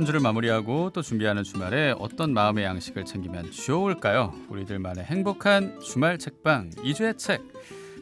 한 주를 마무리하고 또 준비하는 주말에 어떤 마음의 양식을 챙기면 좋을까요? 우리들만의 행복한 주말 책방 2주의 책.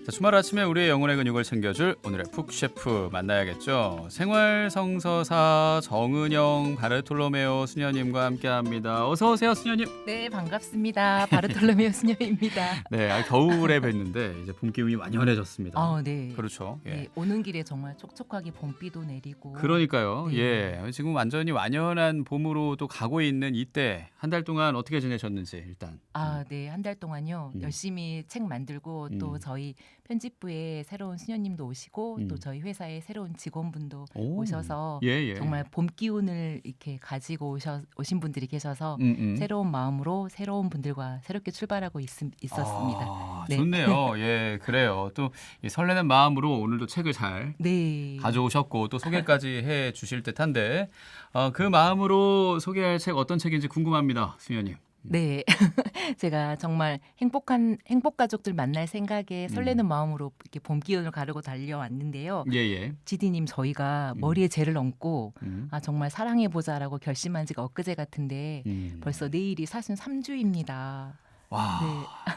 자, 주말 아침에 우리의 영혼의 근육을 챙겨줄 오늘의 푹 셰프 만나야겠죠. 생활 성서사 정은영 바르톨로메오 수녀님과 함께합니다. 어서 오세요, 수녀님. 네 반갑습니다. 바르톨로메오 수녀입니다. 네, 아, 겨울에 뵀는데 이제 봄 기운이 완연해졌습니다. 어, 네. 그렇죠. 예. 네, 오는 길에 정말 촉촉하게 봄비도 내리고. 그러니까요. 네. 예. 지금 완전히 완연한 봄으로 또 가고 있는 이때 한 달 동안 어떻게 지내셨는지 일단. 아, 네. 한 달 동안요. 음. 열심히 책 만들고 또 음. 저희 편집부에 새로운 수녀님도 오시고 음. 또 저희 회사에 새로운 직원분도 오. 오셔서 예, 예. 정말 봄 기운을 이렇게 가지고 오셔, 오신 분들이 계셔서 음, 음. 새로운 마음으로 새로운 분들과 새롭게 출발하고 있, 있었습니다. 아, 네. 좋네요. 예, 그래요. 또이 설레는 마음으로 오늘도 책을 잘 네. 가져오셨고 또 소개까지 해 주실 듯한데 어, 그 마음으로 소개할 책 어떤 책인지 궁금합니다, 수녀님. 네. 제가 정말 행복한 행복 가족들 만날 생각에 설레는 음. 마음으로 이렇게 봄 기운을 가르고 달려왔는데요. 예, 예. 지디 님 저희가 음. 머리에 죄를 얹고 음. 아 정말 사랑해 보자라고 결심한 지가 엊그제 같은데 음. 벌써 내일이 사순 3주입니다. 와.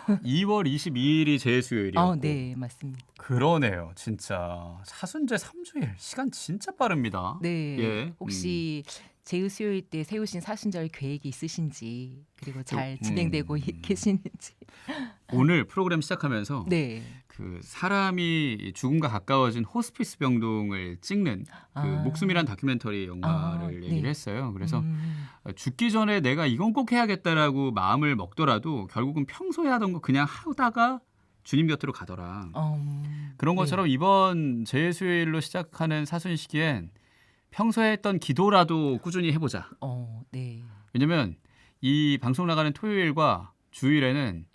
네. 2월 22일이 제 수요일이었고. 어, 네, 맞습니다. 그러네요. 진짜 사순제 3주일 시간 진짜 빠릅니다. 네. 예. 혹시 제휴 수요일 때 세우신 사순절 계획이 있으신지 그리고 잘 음. 진행되고 계시는지. 오늘 프로그램 시작하면서 네. 그 사람이 죽음과 가까워진 호스피스 병동을 찍는 그 아. 목숨이란 다큐멘터리 영화를 아, 얘기를 네. 했어요. 그래서 음. 죽기 전에 내가 이건 꼭 해야겠다라고 마음을 먹더라도 결국은 평소에 하던 거 그냥 하다가 주님 곁으로 가더라. 음, 그런 네. 것처럼 이번 제수일로 시작하는 사순 시기엔 평소에 했던 기도라도 꾸준히 해보자. 어, 네. 왜냐면 이 방송 나가는 토요일과 주일에는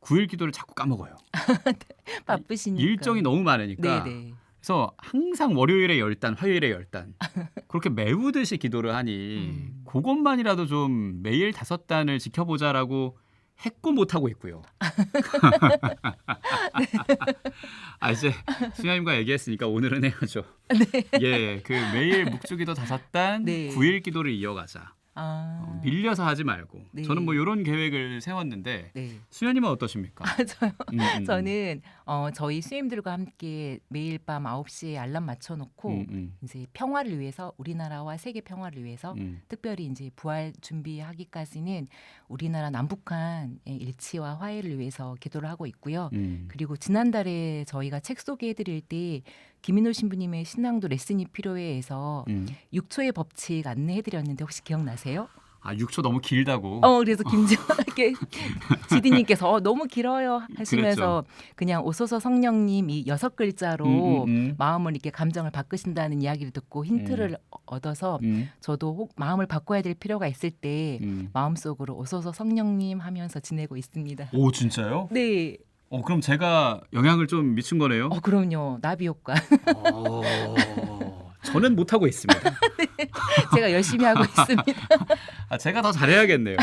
9일 기도를 자꾸 까먹어요. 바쁘시니까. 일정이 너무 많으니까. 네네. 그래서 항상 월요일에 열 단, 화요일에 열 단. 그렇게 매우듯이 기도를 하니 음. 그것만이라도 좀 매일 다섯 단을 지켜보자라고 했고 못 하고 있고요. 아 이제 수녀님과 얘기했으니까 오늘은 해야죠. 예, 그 매일 묵주기도 다섯 단, 네. 구일 기도를 이어가자. 아, 어, 밀려서 하지 말고. 네. 저는 뭐 이런 계획을 세웠는데 네. 수녀님은 어떠십니까? 저요. 음, 음, 저는 어, 저희 수임들과 함께 매일 밤 9시에 알람 맞춰놓고 음, 음, 이제 평화를 위해서 우리나라와 세계 평화를 위해서 음. 특별히 이제 부활 준비하기까지는 우리나라 남북한의 일치와 화해를 위해서 기도를 하고 있고요. 음. 그리고 지난달에 저희가 책 소개해드릴 때 김인호 신부님의 신앙도 레슨이 필요해해서 음. 6초의 법칙 안내해드렸는데 혹시 기억나세요? 아 6초 너무 길다고. 어 그래서 김지원께 지디님께서 어, 너무 길어요 하시면서 그랬죠. 그냥 오소서 성령님 이 여섯 글자로 음, 음, 음. 마음을 이렇게 감정을 바꾸신다는 이야기를 듣고 힌트를 얻어서 음, 저도 혹 마음을 바꿔야 될 필요가 있을 때 음. 마음속으로 오소서 성령님 하면서 지내고 있습니다. 오 진짜요? 네, 어 그럼 제가 영향을 좀 미친 거네요. 어 그럼요 나비 효과 어, 저는 못 하고 있습니다. 제가 열심히 하고 있습니다. 아, 제가 더 잘해야겠네요.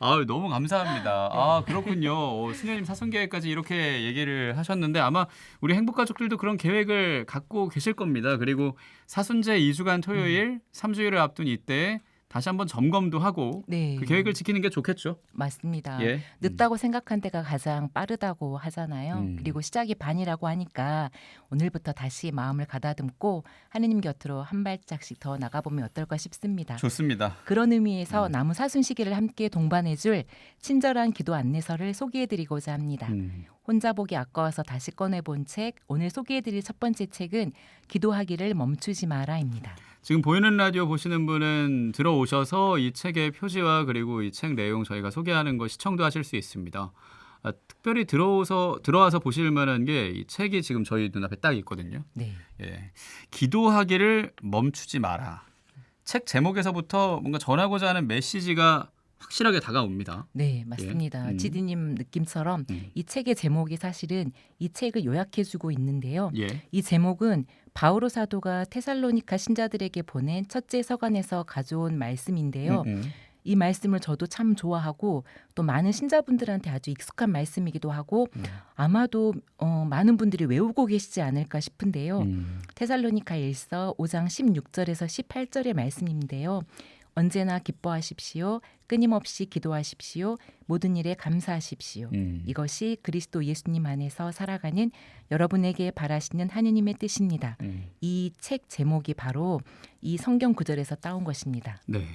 아 너무 감사합니다. 아 그렇군요. 어, 수녀님 사순 계획까지 이렇게 얘기를 하셨는데 아마 우리 행복 가족들도 그런 계획을 갖고 계실 겁니다. 그리고 사순제 2주간 토요일, 3주일을 앞둔 이때 다시 한번 점검도 하고 네, 그 계획을 지키는 게 좋겠죠. 맞습니다. 예. 늦다고 생각한 때가 가장 빠르다고 하잖아요. 음. 그리고 시작이 반이라고 하니까 오늘부터 다시 마음을 가다듬고 하느님 곁으로 한 발짝씩 더 나가보면 어떨까 싶습니다. 좋습니다. 그런 의미에서 음. 남은 사순 시기를 함께 동반해줄 친절한 기도 안내서를 소개해드리고자 합니다. 음. 혼자 보기 아까워서 다시 꺼내본 책, 오늘 소개해드릴 첫 번째 책은 기도하기를 멈추지 마라입니다. 지금 보이는 라디오 보시는 분은 들어오셔서 이 책의 표지와 그리고 이 책 내용 저희가 소개하는 거 시청도 하실 수 있습니다. 아, 특별히 들어오서 들어와서 보실 만한 게 이 책이 지금 저희 눈앞에 딱 있거든요. 네, 예. 기도하기를 멈추지 마라. 책 제목에서부터 뭔가 전하고자 하는 메시지가 확실하게 다가옵니다. 네 맞습니다. 음. 지디님 느낌처럼 음. 이 책의 제목이 사실은 이 책을 요약해주고 있는데요. 예. 이 제목은 바오로 사도가 테살로니카 신자들에게 보낸 첫째 서간에서 가져온 말씀인데요. 음, 음. 이 말씀을 저도 참 좋아하고 또 많은 신자분들한테 아주 익숙한 말씀이기도 하고 음. 아마도 어, 많은 분들이 외우고 계시지 않을까 싶은데요. 음. 테살로니카 1서 5장 16절에서 18절의 말씀인데요. 언제나 기뻐하십시오. 끊임없이 기도하십시오. 모든 일에 감사하십시오. 음. 이것이 그리스도 예수님 안에서 살아가는 여러분에게 바라시는 하느님의 뜻입니다. 음. 이책 제목이 바로 이 성경 구절에서 따온 것입니다. 네.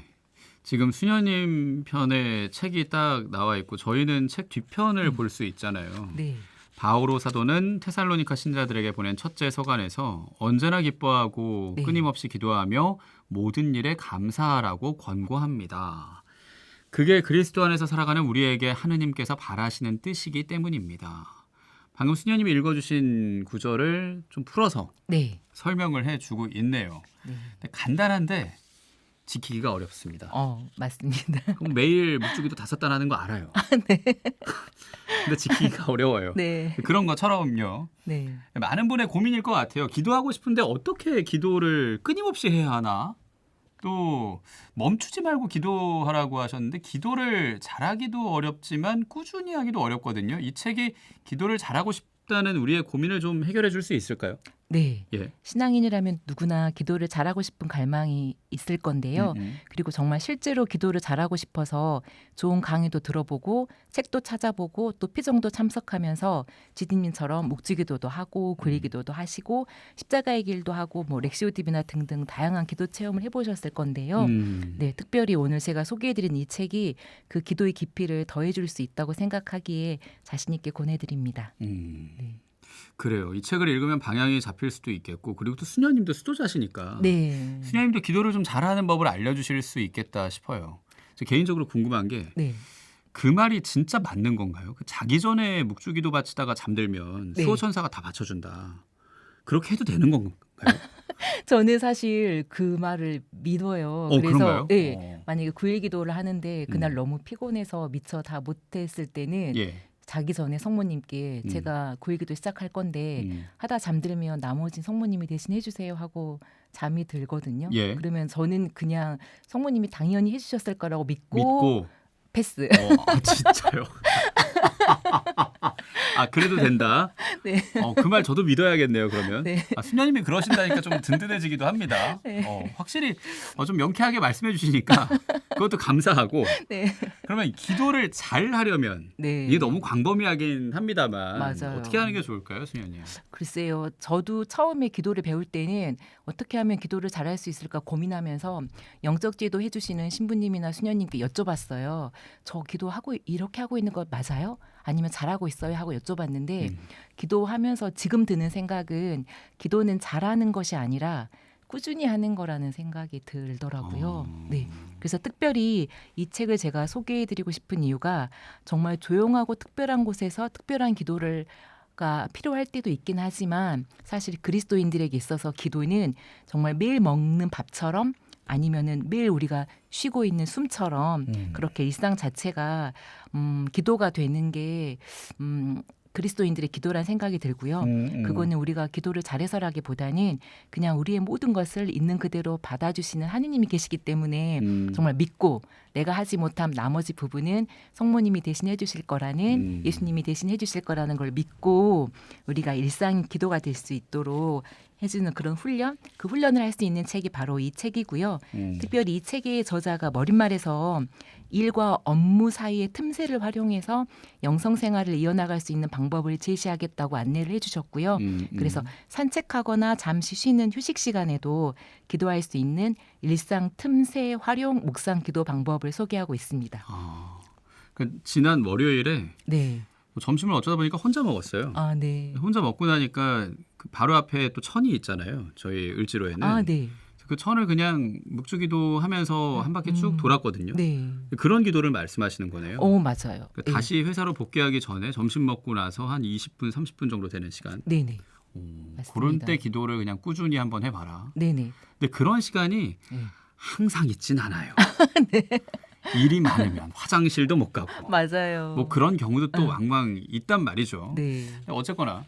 지금 수녀님 편에 책이 딱 나와 있고 저희는 책 뒤편을 음. 볼수 있잖아요. 네. 바오로 사도는 테살로니카 신자들에게 보낸 첫째 서간에서 언제나 기뻐하고 네. 끊임없이 기도하며 모든 일에 감사하라고 권고합니다. 그게 그리스도 안에서 살아가는 우리에게 하느님께서 바라시는 뜻이기 때문입니다. 방금 수녀님이 읽어주신 구절을 좀 풀어서 네. 설명을 해주고 있네요. 네. 간단한데 지키기가 어렵습니다. 어, 맞습니다. 그럼 매일 묵주기도 다섯 단 하는 거 알아요. 근데 지키기가 어려워요. 네. 그런 것처럼요. 네. 많은 분의 고민일 것 같아요. 기도하고 싶은데 어떻게 기도를 끊임없이 해야 하나? 또 멈추지 말고 기도하라고 하셨는데 기도를 잘하기도 어렵지만 꾸준히 하기도 어렵거든요. 이 책이 기도를 잘하고 싶다는 우리의 고민을 좀 해결해 줄 수 있을까요? 네. 예. 신앙인이라면 누구나 기도를 잘하고 싶은 갈망이 있을 건데요. 음, 음. 그리고 정말 실제로 기도를 잘하고 싶어서 좋은 강의도 들어보고 책도 찾아보고 또 피정도 참석하면서 지디님처럼 묵주기도도 하고 구리기도도 하시고 십자가의 길도 하고 뭐 렉시오 TV나 등등 다양한 기도 체험을 해보셨을 건데요. 음. 네, 특별히 오늘 제가 소개해드린 이 책이 그 기도의 깊이를 더해줄 수 있다고 생각하기에 자신 있게 권해드립니다. 음. 네. 그래요. 이 책을 읽으면 방향이 잡힐 수도 있겠고 그리고 또 수녀님도 수도자시니까 네, 수녀님도 기도를 좀 잘하는 법을 알려주실 수 있겠다 싶어요. 저 개인적으로 궁금한 게그 네, 말이 진짜 맞는 건가요? 그 자기 전에 묵주기도 바치다가 잠들면 네. 수호 천사가 다 받쳐준다. 그렇게 해도 되는 건가요? 저는 사실 그 말을 믿어요. 어, 그래서 그런가요? 네, 어. 만약에 구일 기도를 하는데 그날 음. 너무 피곤해서 미처 다 못했을 때는 예. 자기 전에 성모님께 음. 제가 구일 기도 시작할 건데 음. 하다 잠들면 나머지 성모님이 대신 해주세요 하고 잠이 들거든요. 예. 그러면 저는 그냥 성모님이 당연히 해주셨을 거라고 믿고, 믿고 패스. 어, 아, 진짜요? 아 그래도 된다. 네. 어, 그 말 저도 믿어야겠네요. 그러면 네. 아, 수녀님이 그러신다니까 좀 든든해지기도 합니다. 네. 어, 확실히 어, 좀 명쾌하게 말씀해 주시니까 그것도 감사하고 네. 그러면 기도를 잘 하려면 네. 이게 너무 광범위하긴 합니다만 맞아요. 어떻게 하는 게 좋을까요, 수녀님? 글쎄요. 저도 처음에 기도를 배울 때는 어떻게 하면 기도를 잘 할 수 있을까 고민하면서 영적 지도 해주시는 신부님이나 수녀님께 여쭤봤어요. 저 기도하고 이렇게 하고 있는 거 맞아요? 아니면 잘하고 있어요? 하고 여쭤봤는데 음. 기도하면서 지금 드는 생각은 기도는 잘하는 것이 아니라 꾸준히 하는 거라는 생각이 들더라고요. 어. 네. 그래서 특별히 이 책을 제가 소개해 드리고 싶은 이유가 정말 조용하고 특별한 곳에서 특별한 기도를 가 필요할 때도 있긴 하지만 사실 그리스도인들에게 있어서 기도는 정말 매일 먹는 밥처럼 아니면은 매일 우리가 쉬고 있는 숨처럼 음. 그렇게 일상 자체가 음, 기도가 되는 게 음, 그리스도인들의 기도란 생각이 들고요. 음, 음. 그거는 우리가 기도를 잘해서라기보다는 그냥 우리의 모든 것을 있는 그대로 받아주시는 하느님이 계시기 때문에 음. 정말 믿고 내가 하지 못한 나머지 부분은 성모님이 대신해 주실 거라는 음. 예수님이 대신해 주실 거라는 걸 믿고 우리가 일상 기도가 될 수 있도록 해주는 그런 훈련 그 훈련을 할 수 있는 책이 바로 이 책이고요. 음. 특별히 이 책의 저자가 머릿말에서 일과 업무 사이의 틈새를 활용해서 영성 생활을 이어나갈 수 있는 방법을 제시하겠다고 안내를 해주셨고요. 음, 음. 그래서 산책하거나 잠시 쉬는 휴식 시간에도 기도할 수 있는 일상 틈새 활용 묵상 기도 방법을 소개하고 있습니다. 아, 그 지난 월요일에 네. 뭐 점심을 어쩌다 보니까 혼자 먹었어요. 아, 네. 혼자 먹고 나니까 그 바로 앞에 또 천이 있잖아요. 저희 을지로에는 아, 네. 그 천을 그냥 묵주기도 하면서 한 바퀴 쭉 음. 돌았거든요. 네. 그런 기도를 말씀하시는 거네요. 어, 맞아요. 그 다시 회사로 복귀하기 전에 점심 먹고 나서 한 20분, 30분 정도 되는 시간. 네, 네. 오. 그런 때 기도를 그냥 꾸준히 한번 해봐라. 네, 네. 근데 그런 시간이 네. 항상 있진 않아요. 일이 많으면 화장실도 못 가고 맞아요. 뭐 그런 경우도 또 응. 왕왕 있단 말이죠. 네. 어쨌거나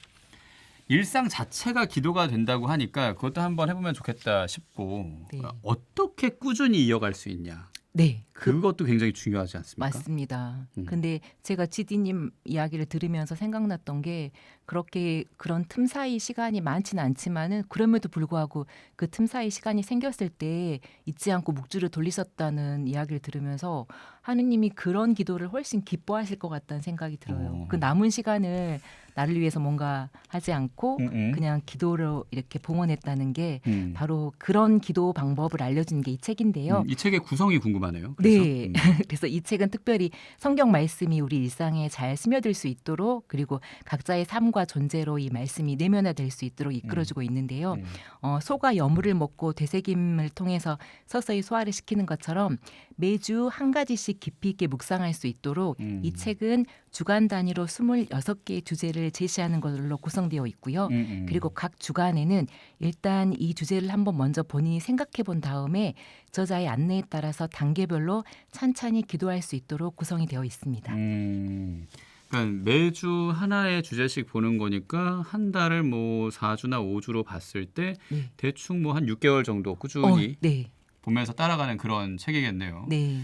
일상 자체가 기도가 된다고 하니까 그것도 한번 해보면 좋겠다 싶고 네. 어떻게 꾸준히 이어갈 수 있냐 네. 그 그것도 굉장히 중요하지 않습니까? 맞습니다. 음. 근데 제가 지디님 이야기를 들으면서 생각났던 게 그렇게 그런 틈 사이 시간이 많지는 않지만은 그럼에도 불구하고 그 틈 사이 시간이 생겼을 때 잊지 않고 묵주를 돌리셨다는 이야기를 들으면서 하느님이 그런 기도를 훨씬 기뻐하실 것 같다는 생각이 들어요. 어. 그 남은 시간을 나를 위해서 뭔가 하지 않고 음, 음. 그냥 기도로 이렇게 봉헌했다는 게 음. 바로 그런 기도 방법을 알려주는 게 이 책인데요. 음, 이 책의 구성이 궁금하네요. 그래서? 네. 음. 그래서 이 책은 특별히 성경 말씀이 우리 일상에 잘 스며들 수 있도록 그리고 각자의 삶과 존재로 이 말씀이 내면화될 수 있도록 이끌어주고 있는데요. 음. 어, 소가 여물을 먹고 되새김을 통해서 서서히 소화를 시키는 것처럼 매주 한 가지씩 깊이 있게 묵상할 수 있도록 음. 이 책은 주간 단위로 26개의 주제를 제시하는 걸로 구성되어 있고요. 음, 음. 그리고 각 주간에는 일단 이 주제를 한번 먼저 본인이 생각해 본 다음에 저자의 안내에 따라서 단계별로 찬찬히 기도할 수 있도록 구성이 되어 있습니다. 음. 그러니까 매주 하나의 주제씩 보는 거니까 한 달을 뭐 4주나 5주로 봤을 때 네. 대충 뭐 한 6개월 정도 어, 꾸준히 네, 보면서 따라가는 그런 책이겠네요. 네,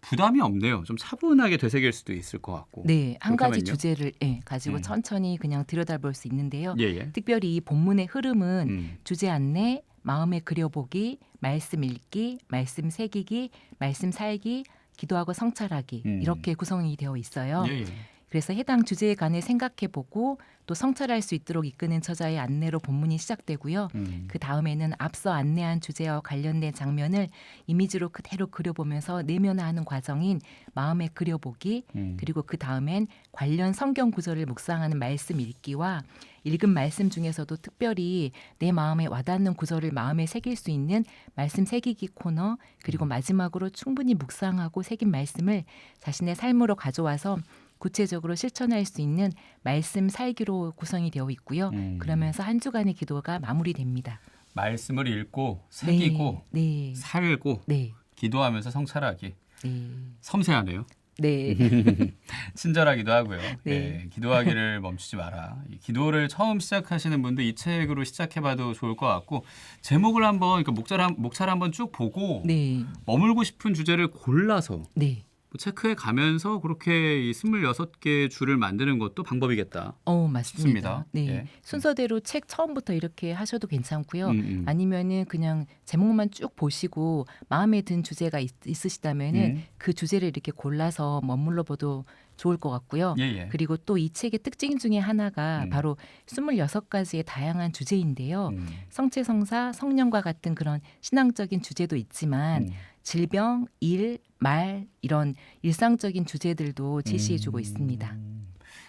부담이 없네요. 좀 차분하게 되새길 수도 있을 것 같고. 네. 한 가지 그렇다면요? 주제를 예, 가지고 음. 천천히 그냥 들여다볼 수 있는데요. 예, 예. 특별히 이 본문의 흐름은 음. 주제 안내, 마음에 그려보기, 말씀 읽기, 말씀 새기기, 말씀 살기, 기도하고 성찰하기 음. 이렇게 구성이 되어 있어요. 예, 예. 그래서 해당 주제에 관해 생각해보고 또 성찰할 수 있도록 이끄는 저자의 안내로 본문이 시작되고요. 음. 그 다음에는 앞서 안내한 주제와 관련된 장면을 이미지로 그대로 그려보면서 내면화하는 과정인 마음에 그려보기 음. 그리고 그 다음엔 관련 성경 구절을 묵상하는 말씀 읽기와 읽은 말씀 중에서도 특별히 내 마음에 와닿는 구절을 마음에 새길 수 있는 말씀 새기기 코너 그리고 마지막으로 충분히 묵상하고 새긴 말씀을 자신의 삶으로 가져와서 구체적으로 실천할 수 있는 말씀 살기로 구성이 되어 있고요. 음. 그러면서 한 주간의 기도가 마무리됩니다. 말씀을 읽고 새기고 네, 살고 네, 기도하면서 성찰하기. 네, 섬세하네요. 네, 친절하기도 하고요. 네. 예, 기도하기를 멈추지 마라. 이 기도를 처음 시작하시는 분들 이 책으로 시작해봐도 좋을 것 같고 제목을 한번 그러니까 목차를, 한- 목차를 한번 쭉 보고 네, 머물고 싶은 주제를 골라서 네. 뭐 체크해 가면서 그렇게 이 26개 줄을 만드는 것도 방법이겠다. 어 맞습니다. 싶습니다. 네 예. 순서대로 책 처음부터 이렇게 하셔도 괜찮고요. 음, 음. 아니면은 그냥 제목만 쭉 보시고 마음에 든 주제가 있, 으시다면은 음. 그 주제를 이렇게 골라서 머물러 봐도 좋을 것 같고요. 예, 예. 그리고 또 이 책의 특징 중에 하나가 음. 바로 26가지의 다양한 주제인데요. 음. 성체성사, 성령과 같은 그런 신앙적인 주제도 있지만 음. 질병, 일, 말 이런 일상적인 주제들도 제시해주고 있습니다. 음.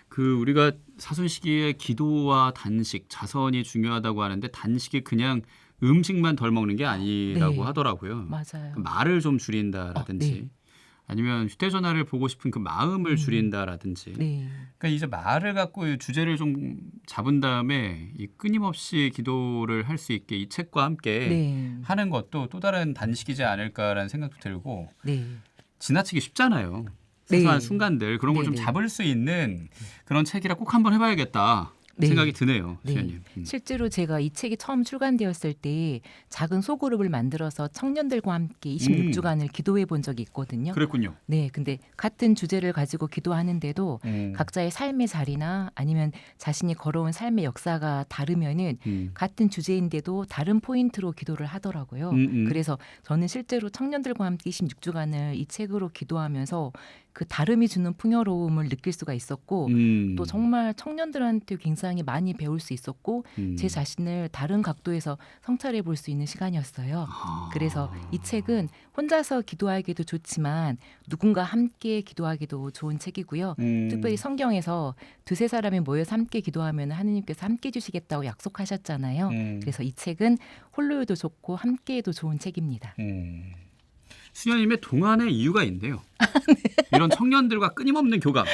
그 우리가 사순 시기에 기도와 단식, 자선이 중요하다고 하는데 단식이 그냥 음식만 덜 먹는 게 아니라고 네. 하더라고요. 맞아요. 말을 좀 줄인다라든지 어, 네. 아니면 휴대전화를 보고 싶은 그 마음을 음. 줄인다라든지 네, 그러니까 이제 말을 갖고 이 주제를 좀 잡은 다음에 이 끊임없이 기도를 할 수 있게 이 책과 함께 네, 하는 것도 또 다른 단식이지 않을까라는 생각도 들고 네. 지나치기 쉽잖아요. 사소한 네. 순간들 그런 걸좀 네, 네. 잡을 수 있는 그런 책이라 꼭 한번 해봐야겠다 네. 생각이 드네요, 네. 시연님. 음. 실제로 제가 이 책이 처음 출간되었을 때 작은 소그룹을 만들어서 청년들과 함께 26주간을 기도해 본 적이 있거든요. 그랬군요. 네, 근데 같은 주제를 가지고 기도하는데도 음. 각자의 삶의 자리나 아니면 자신이 걸어온 삶의 역사가 다르면은 음. 같은 주제인데도 다른 포인트로 기도를 하더라고요. 음, 음. 그래서 저는 실제로 청년들과 함께 26주간을 이 책으로 기도하면서 그 다름이 주는 풍요로움을 느낄 수가 있었고 음. 또 정말 청년들한테 굉장히 많이 배울 수 있었고 음. 제 자신을 다른 각도에서 성찰해 볼 수 있는 시간이었어요. 아. 그래서 이 책은 혼자서 기도하기도 좋지만 누군가 함께 기도하기도 좋은 책이고요. 음. 특별히 성경에서 두세 사람이 모여서 함께 기도하면 하느님께서 함께 해주시겠다고 약속하셨잖아요. 음. 그래서 이 책은 홀로여도 좋고 함께해도 좋은 책입니다. 음. 수녀님의 동안의 이유가 있네요. 아, 이런 청년들과 끊임없는 교감.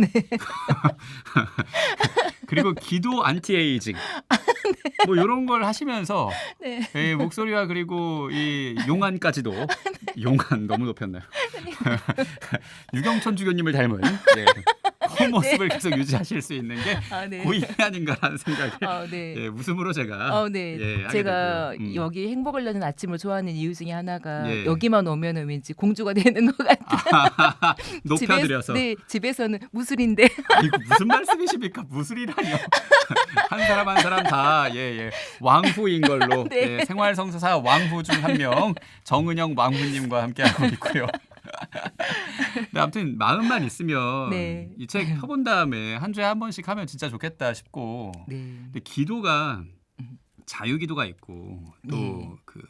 네. 그리고 기도 안티에이징. 뭐 이런 걸 하시면서 네. 예, 목소리와 그리고 이 용안까지도 용안 너무 높였나요? 유경천 주교님을 닮은 예, 이런 모습을 계속 유지하실 수 있는 게 아, 네. 고인이 아닌가라는 생각을 아, 네. 예, 웃음으로 제가 어, 네. 예, 하게 제가. 음. 여기 행복을 여는 아침을 좋아하는 이유 중에 하나가 예. 여기만 오면은 왠지 공주가 되는 것 같아요. 높여드려서 네, 집에서는 무술인데. 이거 무슨 말씀이십니까? 무술이라니요. 한 사람 한 사람 다 예, 예. 왕후인 걸로 네. 예, 생활성서사 왕후 중 한 명 정은영 왕후님과 함께하고 있고요. 네, 아무튼 마음만 있으면 네. 이 책 펴본 다음에 한 주에 한 번씩 하면 진짜 좋겠다 싶고 네. 근데 기도가 자유 기도가 있고 또 네. 그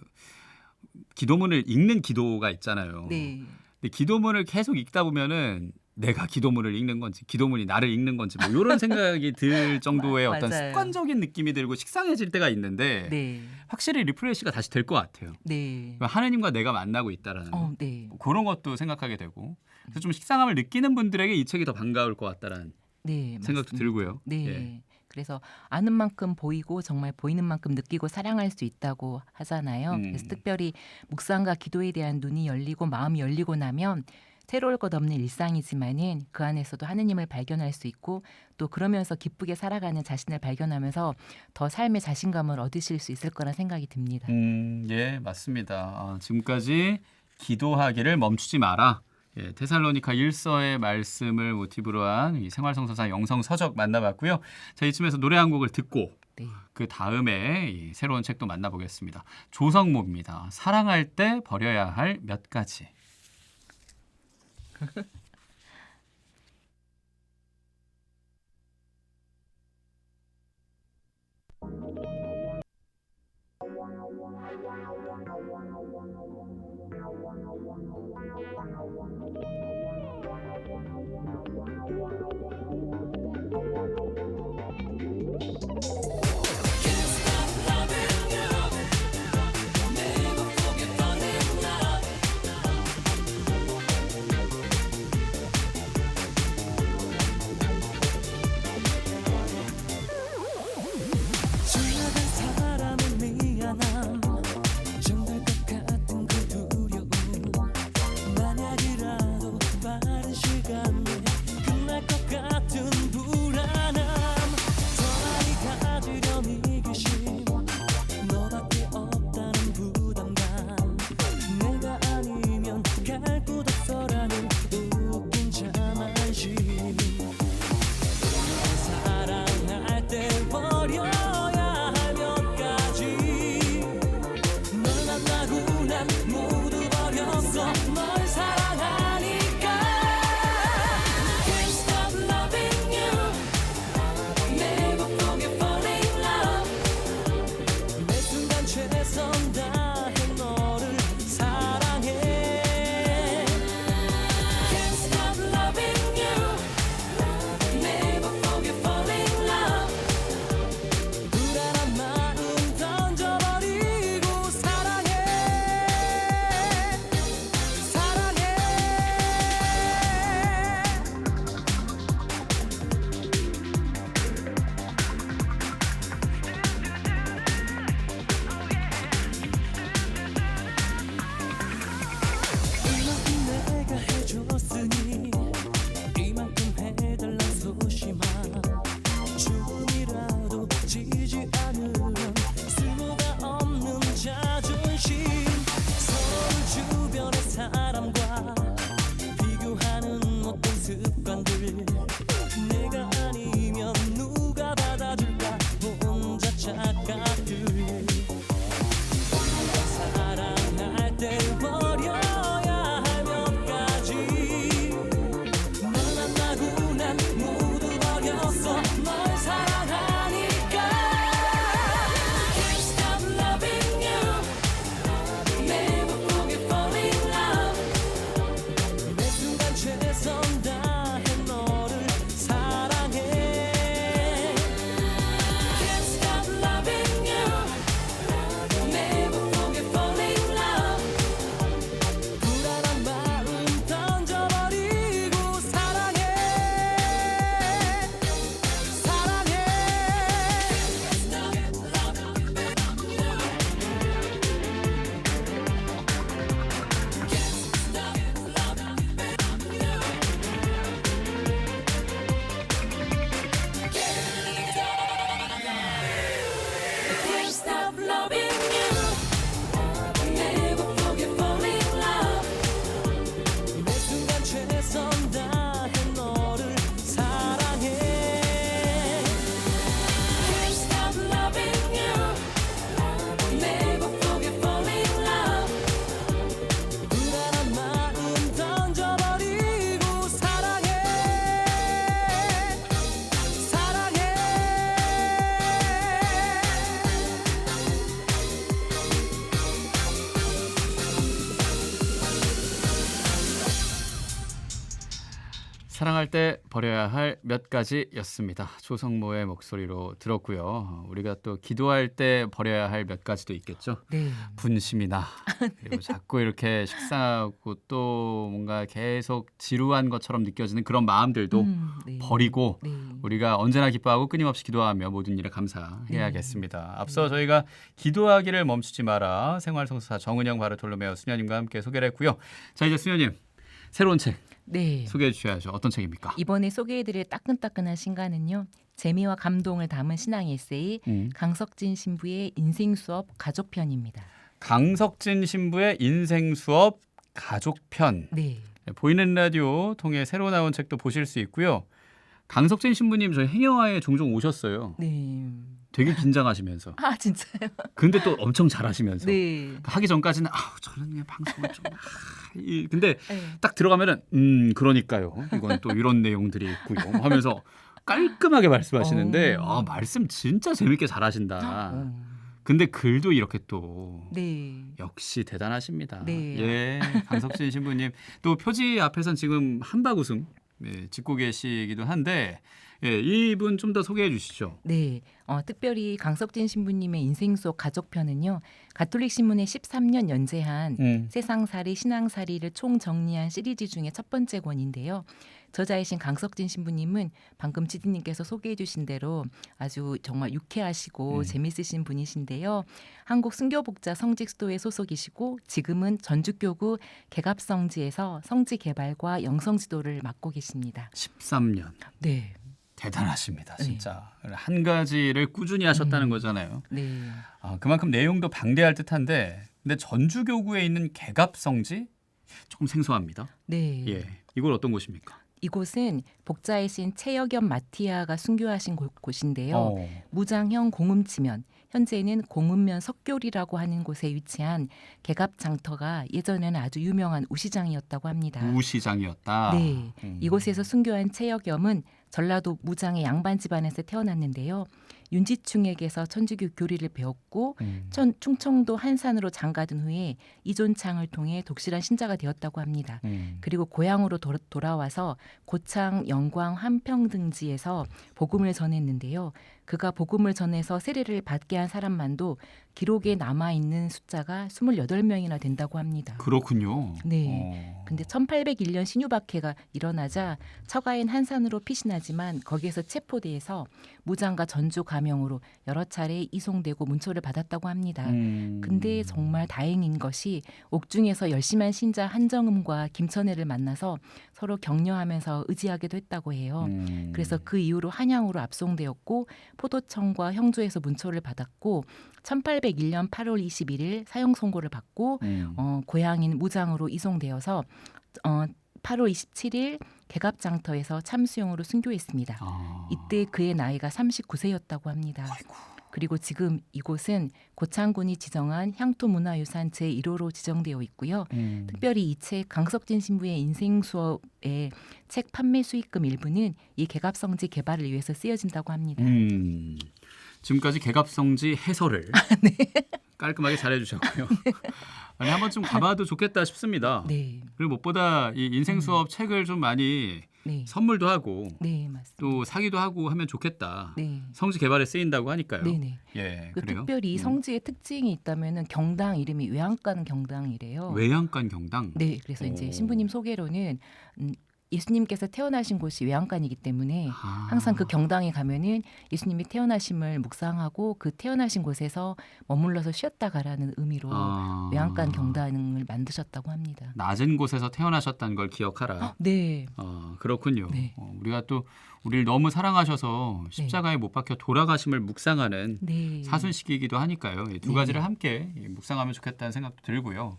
기도문을 읽는 기도가 있잖아요. 네. 근데 기도문을 계속 읽다 보면은 내가 기도문을 읽는 건지 기도문이 나를 읽는 건지 뭐 이런 생각이 들 정도의 마- 어떤 맞아요. 습관적인 느낌이 들고 식상해질 때가 있는데 네. 확실히 리프레시가 다시 될 것 같아요. 네. 하느님과 내가 만나고 있다라는 어, 네. 뭐 그런 것도 생각하게 되고 그래서 좀 식상함을 느끼는 분들에게 이 책이 더 반가울 것 같다라는 네. 생각도 맞습니다. 들고요. 네. 예. 그래서 아는 만큼 보이고 정말 보이는 만큼 느끼고 사랑할 수 있다고 하잖아요. 음. 그래서 특별히 묵상과 기도에 대한 눈이 열리고 마음이 열리고 나면 새로울 것 없는 일상이지만은 그 안에서도 하느님을 발견할 수 있고 또 그러면서 기쁘게 살아가는 자신을 발견하면서 더 삶의 자신감을 얻으실 수 있을 거란 생각이 듭니다. 음, 예, 맞습니다. 아, 지금까지 기도하기를 멈추지 마라. 예, 테살로니카 1서의 말씀을 모티브로 한이 생활성서사 영성 서적 만나봤고요. 자, 이쯤에서 노래 한 곡을 듣고 네. 그 다음에 이 새로운 책도 만나보겠습니다. 조성모입니다. 사랑할 때 버려야 할 몇 가지. Thank you. 버려야 할 몇 가지였습니다. 조성모의 목소리로 들었고요. 우리가 또 기도할 때 버려야 할 몇 가지도 있겠죠. 네. 분심이나 그리고 자꾸 이렇게 식상하고 또 뭔가 계속 지루한 것처럼 느껴지는 그런 마음들도 음, 네. 버리고 네. 우리가 언제나 기뻐하고 끊임없이 기도하며 모든 일에 감사해야겠습니다. 앞서 저희가 기도하기를 멈추지 마라 생활성사 정은영 바르톨로메오 수녀님과 함께 소개를 했고요. 자 이제 수녀님 새로운 책 네. 소개해 주셔야죠. 어떤 책입니까? 이번에 소개해드릴 따끈따끈한 신간은요. 재미와 감동을 담은 신앙 에세이 음. 강석진 신부의 인생 수업 가족편입니다. 강석진 신부의 인생 수업 가족편 네. 네, 보이는 라디오 통해 새로 나온 책도 보실 수 있고요. 강석진 신부님 저희 행여화에 종종 오셨어요. 네. 되게 긴장하시면서. 아 진짜요? 근데 또 엄청 잘하시면서. 네. 하기 전까지는 아우 저는 그냥 방송을 좀 아, 이- 근데 네. 딱 들어가면은 음 그러니까요. 이건 또 이런 내용들이 있고요. 하면서 깔끔하게 말씀하시는데 어. 아 말씀 진짜 재밌게 잘하신다. 어. 근데 글도 이렇게 또 네. 역시 대단하십니다. 네. 예, 강석진 신부님 또 표지 앞에선 지금 한박 웃음 예, 짓고 계시기도 한데 예, 이분 좀 더 소개해 주시죠. 네, 어, 특별히 강석진 신부님의 인생 속 가족편은요, 가톨릭 신문에 13년 연재한 음. 세상살이 신앙살이를 총 정리한 시리즈 중에 첫 번째 권인데요. 저자이신 강석진 신부님은 방금 지디님께서 소개해 주신 대로 아주 정말 유쾌하시고 음. 재밌으신 분이신데요. 한국 순교복자 성직수도에 소속이시고 지금은 전주교구 개갑성지에서 성지 개발과 영성 지도를 맡고 계십니다. 13년 네, 대단하십니다, 네. 진짜 한 가지를 꾸준히 하셨다는 음. 거잖아요. 네. 아, 그만큼 내용도 방대할 듯한데 근데 전주 교구에 있는 개갑성지 조금 생소합니다. 네. 예, 이걸 어떤 곳입니까? 이곳은 복자이신 최여겸 마티아가 순교하신 곳, 곳인데요. 어. 무장형 공음지면 현재는 공음면 석교리라고 하는 곳에 위치한 개갑장터가 예전에는 아주 유명한 우시장이었다고 합니다. 우시장이었다. 네, 음. 이곳에서 순교한 최여겸은 전라도 무장의 양반 집안에서 태어났는데요. 윤지충에게서 천주교 교리를 배웠고 음. 천, 충청도 한산으로 장가든 후에 이존창을 통해 독실한 신자가 되었다고 합니다. 음. 그리고 고향으로 도- 돌아와서 고창, 영광, 한평등지에서 복음을 전했는데요. 그가 복음을 전해서 세례를 받게 한 사람만도 기록에 남아 있는 숫자가 28명이나 된다고 합니다. 그렇군요. 네. 어. 근데 1801년 신유박해가 일어나자 처가인 한산으로 피신하지만 거기에서 체포돼서 무장과 전주 가명으로 여러 차례 이송되고 문초를 받았다고 합니다. 음. 근데 정말 다행인 것이 옥중에서 열심한 신자 한정음과 김천애를 만나서 서로 격려하면서 의지하기도 했다고 해요. 음. 그래서 그 이후로 한양으로 압송되었고 포도청과 형조에서 문초를 받았고 1801년 8월 21일 사형 선고를 받고 음. 어, 고향인 무장으로 이송되어서 어, 8월 27일 개갑장터에서 참수용으로 순교했습니다. 아. 이때 그의 나이가 39세였다고 합니다. 아이고. 그리고 지금 이곳은 고창군이 지정한 향토문화유산 제1호로 지정되어 있고요. 음. 특별히 이 책 강석진 신부의 인생 수업의 책 판매 수익금 일부는 이 개갑성지 개발을 위해서 쓰여진다고 합니다. 음. 지금까지 개갑성지 해설을 아, 네. 깔끔하게 잘해주셨고요. 아니 한번 좀 가봐도 좋겠다 싶습니다. 네, 그리고 무엇보다 이 인생 음. 수업 책을 좀 많이 네, 선물도 하고 네 맞습니다. 또 사기도 하고 하면 좋겠다. 네, 성지 개발에 쓰인다고 하니까요. 네, 네. 예, 그 그래요. 특별히 이 음. 성지의 특징이 있다면은 경당 이름이 외양간 경당이래요. 외양간 경당. 네, 그래서 이제 오. 신부님 소개로는 음, 예수님께서 태어나신 곳이 외양간이기 때문에 아. 항상 그 경당에 가면은 예수님이 태어나심을 묵상하고 그 태어나신 곳에서 머물러서 쉬었다 가라는 의미로 아. 외양간 경당을 만드셨다고 합니다. 낮은 곳에서 태어나셨다는 걸 기억하라. 네, 어, 그렇군요. 네. 어, 우리가 또 우리를 너무 사랑하셔서 십자가에 못 박혀 돌아가심을 묵상하는 네, 사순식이기도 하니까요. 이두 네. 가지를 함께 이 묵상하면 좋겠다는 생각도 들고요.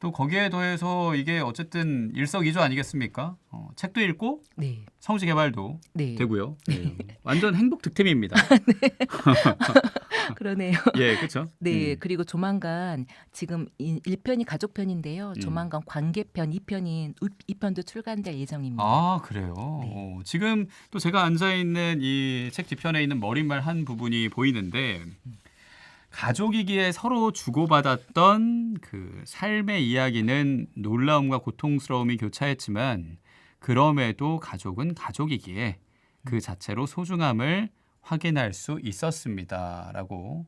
또 거기에 더해서 이게 어쨌든 일석이조 아니겠습니까? 어, 책도 읽고 네, 성지 개발도 네, 되고요. 예. 완전 행복 득템입니다. 그러네요. 예, 그렇죠. 네, 그리고 조만간 지금 이 1편이 가족 편인데요. 음. 조만간 관계편 2편인 2편도 출간될 예정입니다. 아 그래요. 네. 어, 지금 또 제가 앉아 있는 이 책 뒤편에 있는 머릿말 한 부분이 보이는데 가족이기에 서로 주고받았던 그 삶의 이야기는 놀라움과 고통스러움이 교차했지만 그럼에도 가족은 가족이기에 그 자체로 소중함을 확인할 수 있었습니다라고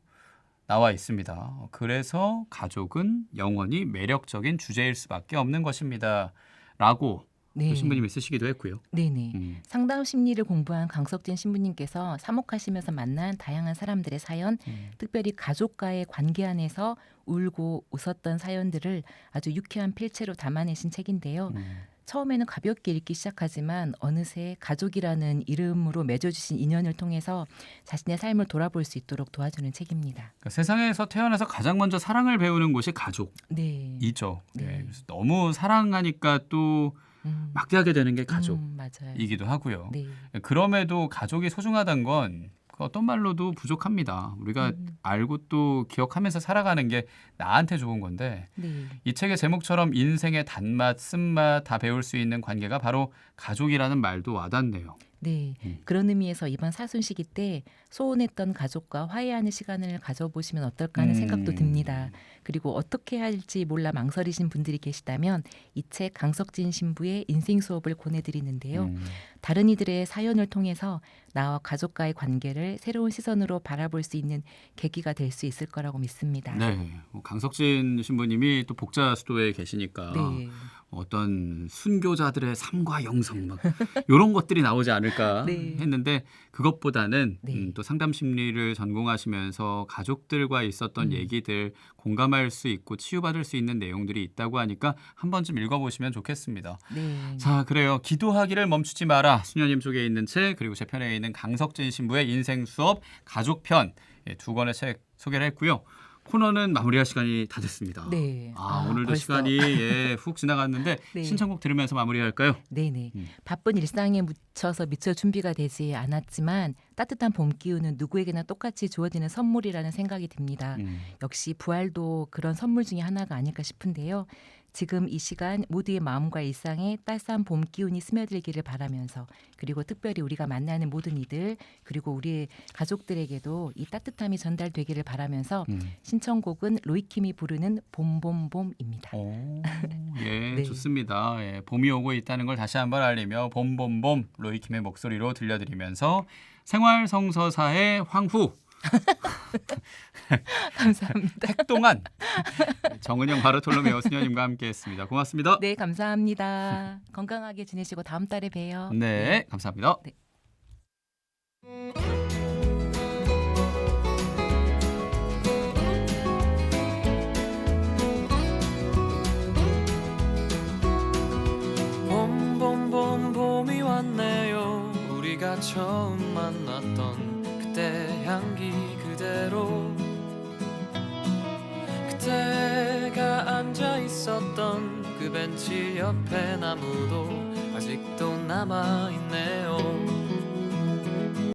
나와 있습니다. 그래서 가족은 영원히 매력적인 주제일 수밖에 없는 것입니다 라고 네. 또 신부님이 쓰시기도 했고요. 네네. 음. 상담 심리를 공부한 강석진 신부님께서 사목하시면서 만난 다양한 사람들의 사연, 음. 특별히 가족과의 관계 안에서 울고 웃었던 사연들을 아주 유쾌한 필체로 담아내신 책인데요. 음. 처음에는 가볍게 읽기 시작하지만 어느새 가족이라는 이름으로 맺어주신 인연을 통해서 자신의 삶을 돌아볼 수 있도록 도와주는 책입니다. 그러니까 세상에서 태어나서 가장 먼저 사랑을 배우는 곳이 가족이죠. 네. 네. 네. 너무 사랑하니까 또 음. 막대하게 되는 게 음, 가족이기도 맞아요. 하고요. 네. 그럼에도 가족이 소중하다는 건그 어떤 말로도 부족합니다. 우리가 음. 알고 또 기억하면서 살아가는 게 나한테 좋은 건데 네. 이 책의 제목처럼 인생의 단맛, 쓴맛 다 배울 수 있는 관계가 바로 가족이라는 말도 와닿네요. 네. 음. 그런 의미에서 이번 사순시기 때 소원했던 가족과 화해하는 시간을 가져보시면 어떨까 하는 음. 생각도 듭니다. 그리고 어떻게 할지 몰라 망설이신 분들이 계시다면 이 책 강석진 신부의 인생 수업을 권해드리는데요. 음. 다른 이들의 사연을 통해서 나와 가족과의 관계를 새로운 시선으로 바라볼 수 있는 계기가 될 수 있을 거라고 믿습니다. 네, 뭐 강석진 신부님이 또 복자 수도에 계시니까 네. 어떤 순교자들의 삶과 영성 막 이런 것들이 나오지 않을까 네. 했는데 그것보다는 네. 음, 또 상담 심리를 전공하시면서 가족들과 있었던 음. 얘기들 공감할 수 있고 치유받을 수 있는 내용들이 있다고 하니까 한 번쯤 읽어보시면 좋겠습니다. 네. 자, 그래요. 기도하기를 멈추지 마라. 수녀님 속에 있는 책 그리고 제 편에 있는 강석진 신부의 인생 수업 가족편 예, 두 권의 책 소개를 했고요. 코너는 마무리할 시간이 다 됐습니다. 네. 아, 아, 오늘도 벌써. 시간이 예, 훅 지나갔는데 네. 신청곡 들으면서 마무리할까요? 네네. 음. 바쁜 일상에 묻혀서 미처 준비가 되지 않았지만 따뜻한 봄 기운은 누구에게나 똑같이 주어지는 선물이라는 생각이 듭니다. 음. 역시 부활도 그런 선물 중에 하나가 아닐까 싶은데요. 지금 이 시간 모두의 마음과 일상에 따스한 봄 기운이 스며들기를 바라면서 그리고 특별히 우리가 만나는 모든 이들 그리고 우리의 가족들에게도 이 따뜻함이 전달되기를 바라면서 음. 신청곡은 로이킴이 부르는 봄봄봄입니다. 오, 예, 네. 좋습니다. 예, 봄이 오고 있다는 걸 다시 한번 알리며 봄봄봄 로이킴의 목소리로 들려드리면서 생활 성서사의 황후 감사합니다. 택동안 정은영 바르톨로메오 수녀님과 함께했습니다. 고맙습니다. 네, 감사합니다. 건강하게 지내시고 다음 달에 봬요. 네, 감사합니다. 네. 봄 봄 봄 봄이 왔네요 우리가 처음 있었던 그 벤치 옆에 나무도 아직도 남아 있네요